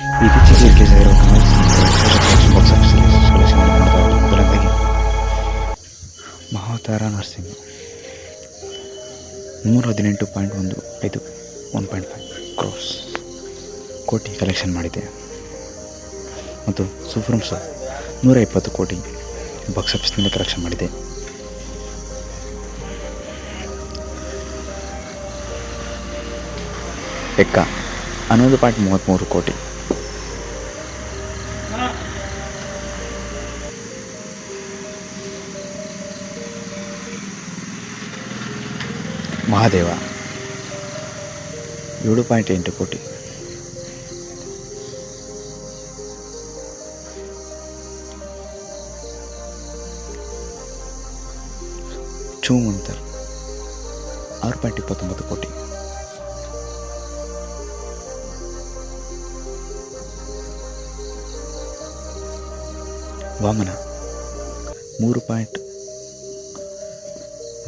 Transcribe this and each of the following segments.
ಇತ್ತೀಚೆಗೆ ರಿಲೀಸ್ ಆಗಿರುವ ಮಹಾವತಾರ ನರಸಿಂಹ. ನೂರ ಹದಿನೆಂಟು ಪಾಯಿಂಟ್ ಒಂದು ಐದು ಒನ್ ಪಾಯಿಂಟ್ ಫೈವ್ ಕ್ರೋಸ್ ಕೋಟಿ ಕಲೆಕ್ಷನ್ ಮಾಡಿದೆ. ಮತ್ತು ಸೂಫ್ರಮ್ ಸರ್ ನೂರ ಇಪ್ಪತ್ತು ಕೋಟಿ ಬಾಕ್ಸ್ ಆಫೀಸ್ನಲ್ಲಿ ಕಲೆಕ್ಷನ್ ಮಾಡಿದೆ. ಎಕ್ಕ ಹನ್ನೊಂದು ಪಾಯಿಂಟ್ ಮೂವತ್ತ್ಮೂರು ಕೋಟಿ ಮಹಾದೇವ ಏಳು ಪಾಯಿಂಟ್ ಎಂಟು ಕೋಟಿ ಚೂಮಂತರ್ ಆರು ಪಾಯಿಂಟ್ ಇಪ್ಪತ್ತೊಂಬತ್ತು ಕೋಟಿ ವಾಮನ ಮೂರು ಪಾಯಿಂಟ್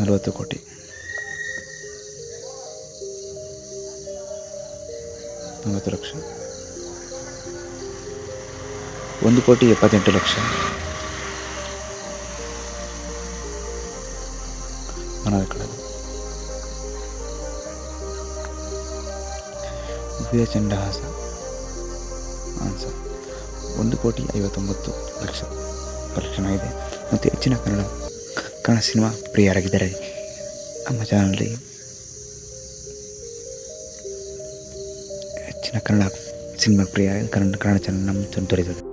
ನಲವತ್ತು ಕೋಟಿ ನಲವತ್ತು ಲಕ್ಷ. ಒಂದು ಕೋಟಿ ಎಪ್ಪತ್ತೆಂಟು ಲಕ್ಷ. ಮನದ ಉಭಯ ಚಂಡಹಾಸ. ಆನ್ಸರ್ ಒಂದು ಕೋಟಿ ಐವತ್ತೊಂಬತ್ತು ಲಕ್ಷ. ಕಲೆಕ್ಷನ್ ಮತ್ತು ಹೆಚ್ಚಿನ ಕನ್ನಡ ಕನ್ನಡ ಸಿನಿಮಾ ಪ್ರಿಯರಾಗಿದ್ದಾರೆ. ನಮ್ಮ ಚಾನಲ್ನಲ್ಲಿ ಕನ್ನಡ ಸಿನಿಮಾ ಪ್ರಿಯ ಕನ್ನಡ ಕನ್ನಡ ಚಾನಲ್ ನಮ್ಮ ತೋರಿಸುತ್ತದೆ